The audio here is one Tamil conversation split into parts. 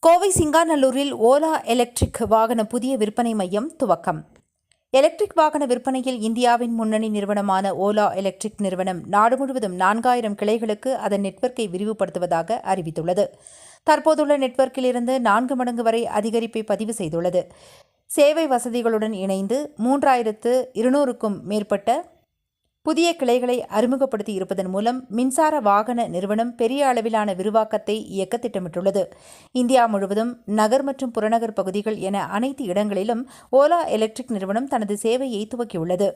கோவை சிங்காநல்லூரில் ஓலா எலக்ட்ரிக் வாகன புதிய விற்பனை மையம் துவக்கம். எலக்ட்ரிக் வாகன விற்பனையில் இந்தியாவின் முன்னணி நிறுவனமான ஓலா எலக்ட்ரிக் நிறுவனம் நாடு முழுவதும் நான்காயிரம் கிளைகளுக்கு அதன் நெட்வொர்க்கை விரிவுபடுத்துவதாக அறிவித்துள்ளது. தற்போதுள்ள நெட்வொர்க்கிலிருந்து நான்கு மடங்கு வரை அதிகரிப்பை பதிவு செய்துள்ளது. சேவை வசதிகளுடன் இணைந்து மூன்றாயிரத்து இருநூறுக்கும் மேற்பட்ட புதிய கிளைகளை அறிமுகப்படுத்தி இருப்பதன் மூலம் மின்சார வாகன நிறுவனம் பெரிய அளவிலான விரிவாக்கத்தை இயக்க திட்டமிட்டுள்ளது. இந்தியா முழுவதும் நகர் மற்றும் புறநகர் பகுதிகள் என அனைத்து இடங்களிலும் ஓலா எலக்ட்ரிக் நிறுவனம் தனது சேவையை துவக்கியுள்ளது.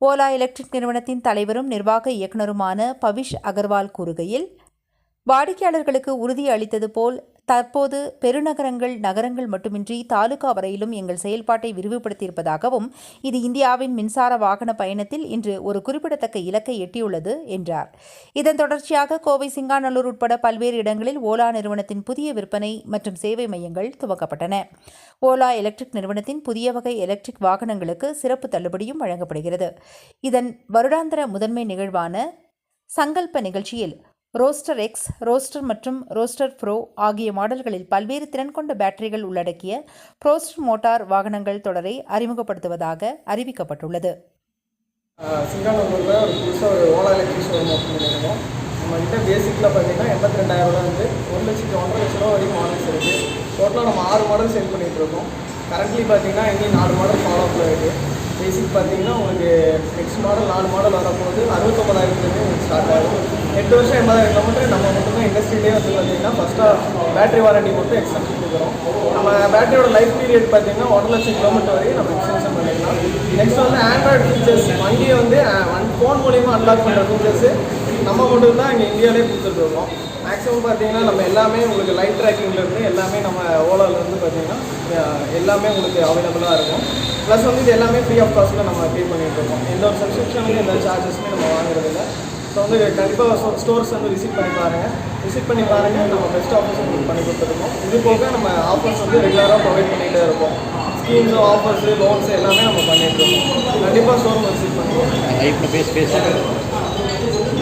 ஓலா எலக்ட்ரிக் நிறுவனத்தின் தலைவரும் நிர்வாக இயக்குநருமான பவிஷ் அகர்வால் கூறுகையில் வாடிக்கையாளர்களுக்கு உறுதி அளித்தது போல் தற்போது பெருநகரங்கள் நகரங்கள் மட்டுமின்றி தாலுகா வரையிலும் எங்கள் செயல்பாட்டை விரிவுபடுத்தியிருப்பதாகவும் இது இந்தியாவின் மின்சார வாகன பயணத்தில் இன்று ஒரு குறிப்பிடத்தக்க இலக்கை எட்டியுள்ளது என்றார். இதன் தொடர்ச்சியாக கோவை சிங்காநல்லூர் உட்பட பல்வேறு இடங்களில் ஓலா நிறுவனத்தின் புதிய விற்பனை மற்றும் சேவை மையங்கள் துவக்கப்பட்டன. ஓலா எலக்ட்ரிக் நிறுவனத்தின் புதிய வகை எலக்ட்ரிக் வாகனங்களுக்கு சிறப்பு தள்ளுபடியும் வழங்கப்படுகிறது. இதன் வருடாந்திர முதன்மை நிகழ்வான சங்கல்ப நிகழ்ச்சியில் ரோஸ்டர் எக்ஸ் ரோஸ்டர் மற்றும் ரோஸ்டர் ப்ரோ ஆகிய மாடல்களில் பல்வேறு திறன் கொண்ட பேட்டரிகள் உள்ளடக்கிய ப்ரோஸ்டர் மோட்டார் வாகனங்கள் தொடரை அறிமுகப்படுத்துவதாக அறிவிக்கப்பட்டுள்ளது. சிங்கானூரில் ஒரு புதுசாக ஒரு ஓலா எலக்ட்ரிக் ஷோரூம் ஓப்பன் பண்ணியிருக்கோம். நம்மகிட்ட பேசிக்கில் பார்த்தீங்கன்னா எண்பத்தி ரெண்டாயிரம் வந்து ஒரு லட்சத்து ஒன்றரை லட்ச ரூபா வரைக்கும் மாடல்ஸ் இருக்குது டோட்டலாக நம்ம ஆறு மாடல் சேல் பண்ணிகிட்ருக்கோம் கரண்ட்லி பார்த்தீங்கன்னா இன்னும் நாலு மாடல் ஃபாலோ அப்பில் இருக்குது பேசிக் பார்த்தீங்கன்னா உங்களுக்கு நெக்ஸ்ட் மாடல் நாலு மாடல் வரப்போகுது. அறுபத்தொம்பதாயிரத்துலேருந்து உங்களுக்கு ஸ்டார்ட் ஆகும் எட்டு வருஷம் எண்பதாயிரம் கிலோமீட்டர் நம்ம மட்டும்தான் இண்டஸ்ட்ரியிலே வந்து பார்த்தீங்கன்னா ஃபஸ்ட்டாக பேட்டரி வாரண்டி மட்டும் எக்ஸ்டென்ஷன் கொடுக்குறோம். நம்ம பேட்டரியோட லைஃப் பீரியட் பார்த்தீங்கன்னா ஒன்றரை லட்சம் கிலோமீட்டர் வரையும் நம்ம எக்ஸ்டென்ஷன் பண்ணிக்கலாம் நெக்ஸ்ட் வந்து ஆண்ட்ராய்டு ஃபீச்சர்ஸ் வண்டியை வந்து ஃபோன் மூலியமாக அன்லாக் பண்ணுற ஃபீச்சர்ஸு நம்ம மட்டும் தான் இங்கே இந்தியாவிலே கொடுத்துட்ருக்கோம் மேக்ஸிமம் பார்த்தீங்கன்னா நம்ம எல்லாமே உங்களுக்கு லைட் ட்ராக்கிங்லேருந்து எல்லாமே நம்ம ஓலாவிலேருந்து பார்த்தீங்கன்னா எல்லாமே உங்களுக்கு அவைலபிளாக இருக்கும். ப்ளஸ் வந்து இது எல்லாமே ஃப்ரீ ஆஃப் காஸ்ட்டில் நம்ம பே பண்ணிட்டு இருக்கோம். எந்த ஒரு சப்ஸ்கிரிப்ஷனுக்கு எந்த சார்ஜஸுமே நம்ம வாங்குறதில்ல. ஸோ வந்து கண்டிப்பாக ஸ்டோர்ஸ் வந்து விசிட் பண்ணி பாருங்கள் விசிட் பண்ணி பாருங்கள் நம்ம பெஸ்ட் ஆஃபர்ஸ் உங்களுக்கு பண்ணி கொடுத்துருக்கோம். இது போக நம்ம ஆஃபர்ஸ் வந்து ரெகுலராக ப்ரொவைட் பண்ணிகிட்டே இருக்கோம். ஸ்கீம்ஸு ஆஃபர்ஸு லோன்ஸு எல்லாமே நம்ம பண்ணிட்டு இருக்கோம். கண்டிப்பாக ஷோரூம் விசிட் பண்ணுவோம். லைஃப்பில் பேசி பேசி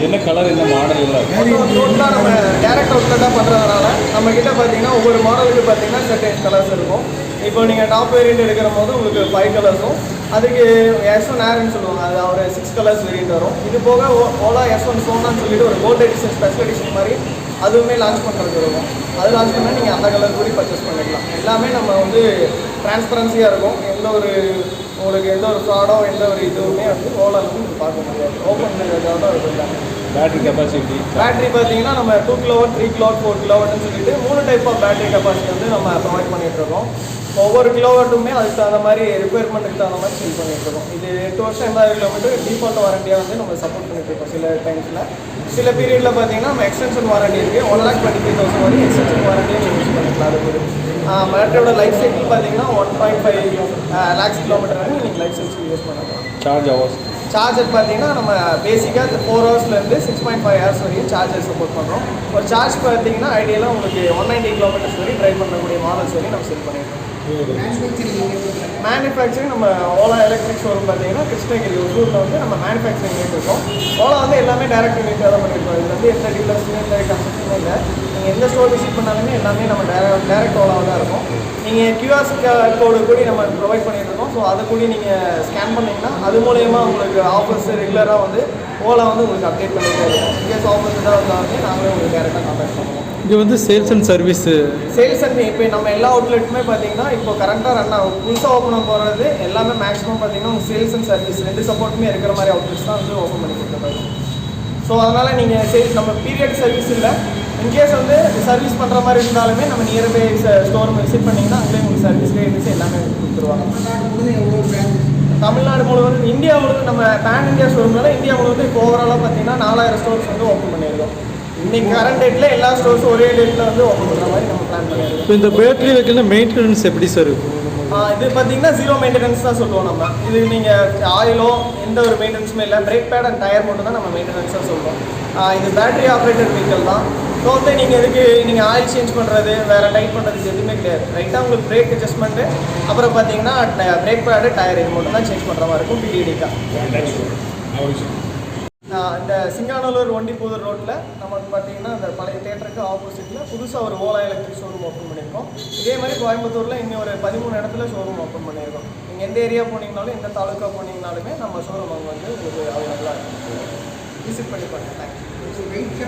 என்ன கலர் என்ன மாடல் எல்லாம் டோட்டலாக நம்ம டேரக்ட் அவுட்லெட்டாக பண்ணுறதுனால நம்ம கிட்ட பார்த்தீங்கன்னா ஒவ்வொரு மாடலுக்கு பார்த்தீங்கன்னா சர்டன் கலர்ஸ் இருக்கும். இப்போ நீங்கள் டாப் வேரியண்ட் எடுக்கிற போது உங்களுக்கு ஃபைவ் கலர்ஸும் அதுக்கு எஸ் ஒன் ஏர்னு சொல்லுவாங்க. அது ஒரு சிக்ஸ் கலர்ஸ் வேரியண்ட் வரும். இது போக ஓலா எஸ் ஒன் சோனான்னு சொல்லிட்டு ஒரு கோல்ட் எடிஷன் ஸ்பெஷல் எடிஷன் மாதிரி அதுவுமே லான்ச் பண்ணுறதுக்கு இருக்கும். அது லான்ச் பண்ணால் நீங்கள் அந்த கலர் கூட பர்ச்சேஸ் பண்ணிக்கலாம். எல்லாமே நம்ம வந்து டிரான்ஸ்பரன்சியாக இருக்கும். எந்த ஒரு உங்களுக்கு எந்த ஒரு ஃப்ராடோ எந்த ஒரு இதுவுமே வந்து ஓலால வந்து நீங்க பார்க்க முடியாது. ஓப்பன் தான் எல்லாமே பேட்டரி கெப்பாசிட்டி பேட்டரி பார்த்தீங்கன்னா நம்ம two kilowatt three kilowatt four கிலோவாட்னு சொல்லிட்டு மூணு டைப் ஆஃப் பேட்டரி கெப்பாசிட்டி வந்து நம்ம ப்ரொவைட் பண்ணிட்டு இருக்கோம். ஒவ்வொரு கிலோவாட்டுமே அதுக்கு தகுந்த மாதிரி ரிக்குயர்மெண்ட்டுக்கு தகுந்த மாதிரி ஃபில் பண்ணிட்டு இருக்கோம். இது எட்டு வருஷம் எண்பதாயிரம் கிலோமீட்டர் டிஃபால்ட் வாரண்டியாக வந்து நம்ம சப்போர்ட் பண்ணிட்டு இருக்கோம் சில டைம்ஸில் சில பீரியடில் பார்த்தீங்கன்னா நம்ம எக்ஸ்டென்ஷன் வாரண்டி இருக்குது one lakh twenty five thousand வரைக்கும் எக்ஸ்டென்ஷன் வாரண்டியை யூஸ் பண்ணிக்கலாம். அது பேட்டரியோட லைஃப் சைக்கிள் பார்த்தீங்கன்னா one point five lakhs kilometre வரைக்கும் நீங்கள் லைஃப் சைக்கிள் யூஸ் பண்ணலாம். சார்ஜ் ஹவர்ஸ் சார்ஜர் பார்த்தீங்கன்னா நம்ம பேசிக்காக ஃபோர் ஹவர்ஸ்லேருந்து சிக்ஸ் பாயிண்ட் ஃபைவ் ஹவர்ஸ் வரைக்கும் சார்ஜர் சப்போர்ட் பண்ணுறோம் ஒரு சார்ஜ் பார்த்தீங்கன்னா ஐடியலாக உங்களுக்கு ஒன் நைன்டி கிலோமீட்டர்ஸ் வரைக்கும் ட்ரைவ் பண்ணக்கூடிய மாடல்ஸ் வரைக்கும் நம்ம செல் பண்ணிடுறோம் மேனுஃபேக்சரிங் நம்ம ஓலா எலக்ட்ரிக் ஷோரூம் பார்த்தீங்கன்னா கிருஷ்ணகிரி ஒசூரில் வந்து நம்ம மேனுஃபேக்சரிங் இருக்கோம். ஓலா வந்து எல்லாமே டேரக்ட் யூனிட்டாக தான் பண்ணியிருக்கோம் இது வந்து எந்த டீலர்ஸுமே எந்த கன்ஸ்ட்ரக்ஷனும் இல்லை. நீங்கள் எந்த ஸ்டோர் விசிட் பண்ணாலுமே எல்லாமே நம்ம டேரக்ட் டேரக்ட் ஓலாவாக தான் இருக்கும். நீங்கள் கியூஆர் கோடு கூட நம்ம ப்ரொவைட் பண்ணிட்டு இருக்கோம். ஸோ அதை கூட நீங்கள் ஸ்கேன் பண்ணீங்கன்னா அது மூலயமா உங்களுக்கு ஆஃபர்ஸ் ரெகுலராக வந்து ஓலா வந்து உங்களுக்கு அப்டேட் பண்ணிட்டே இருக்கும். இன்கேஸ் ஆஃபர்ஸ் ஏதாவது வந்தாலுமே நாங்களே உங்களுக்கு டேரெக்டாக கான்டாக்ட் பண்ணுவோம். இங்கே வந்து sales and service sales and இப்போ நம்ம எல்லா அவுட்லெட்டுமே பார்த்தீங்கன்னா இப்போ கரண்ட்டாக ரன் ஆகும் புதுசாக ஓப்பன் போகிறது எல்லாமே மேக்ஸிமம் பார்த்தீங்கன்னா உங்கள் சேல்ஸ் அண்ட் சர்வீஸ் ரெண்டு சப்போர்ட்டுமே இருக்கிற மாதிரி அவுட்லெட்ஸ் தான் வந்து ஓப்பன் பண்ணி கொடுத்துருக்காங்க ஸோ அதனால் நீங்கள் சேல்ஸ் நம்ம பீரியட் சர்வீஸ் இல்லை இன்கேஸ் வந்து சர்வீஸ் பண்ணுற மாதிரி இருந்தாலுமே நம்ம நியர்பை ஸ்டோர் விசிட் பண்ணிங்கன்னா அங்கேயே உங்களுக்கு சர்வீஸ் கைடன்ஸ் எல்லாமே கொடுத்துருவாங்க. தமிழ்நாடு முழுவதும் இந்தியா முழுவதும் நம்ம பேன் இந்தியா ஷோரூம்னால இந்தியா முழுவதும் இப்போ ஓவராலாக பார்த்தீங்கன்னா நாலாயிரம் ஸ்டோர்ஸ் வந்து ஓப்பன் பண்ணியிருக்கோம். இன்னைக்கு கரண்ட் டேட்டில் எல்லா ஸ்டோர்ஸும் ஒரே டேட்டில் வந்து ஓப்பன் பண்ணுற மாதிரி நம்ம பிளான் பண்ணியிருக்கோம். இந்த பேட்டரி வைக்கணும் மெயின்டெனன்ஸ் எப்படி சார் இருக்கும்? இது பார்த்தீங்கன்னா ஜீரோ மெயின்டெனன்ஸ் தான் சொல்லுவோம் நம்ம. இது நீங்கள் ஆயிலோ எந்த ஒரு மெயின்டெனன்ஸுமே இல்லை பிரேக் பேட் அண்ட் டயர் மட்டும் தான் நம்ம மெயின்டெனன்ஸாக சொல்கிறோம் இது பேட்டரி ஆப்ரேட்டட் வெஹிக்கல் தான். ஸோ வந்து நீங்கள் இதுக்கு நீங்கள் ஆயில் சேஞ்ச் பண்ணுறது வேறு டைட் பண்ணுறதுக்கு எதுவுமே கிடையாது. ரைட்டாக உங்களுக்கு பிரேக் அட்ஜஸ்ட்மெண்ட்டு அப்புறம் பார்த்தீங்கன்னா பிரேக் பேடு டயர் இது மட்டும் தான் சேஞ்ச் பண்ணுற மாதிரி இருக்கும் பிடிடிக்காக நான் இந்த சிங்கானலூர் ஒண்டிப்புதூர் ரோட்டில் நமக்கு பார்த்தீங்கன்னா அந்த பழைய தேட்டருக்கு ஆப்போசிட்டில் புதுசாக ஒரு ஓலா எலக்ட்ரிக் ஷோரூம் ஓப்பன் பண்ணியிருக்கோம். இதே மாதிரி கோயம்புத்தூரில் இன்னும் ஒரு பதிமூணு இடத்துல ஷோரூம் ஓப்பன் பண்ணியிருக்கோம். நீங்கள் எந்த ஏரியா போனீங்கனாலும் எந்த தாலுக்கா போனீங்கனாலுமே நம்ம ஷோரூம் அங்கே வந்து உங்களுக்கு அவைலபிளாக இருக்கும். விசிட் பண்ணி பண்ணுங்கள் தேங்க்யூ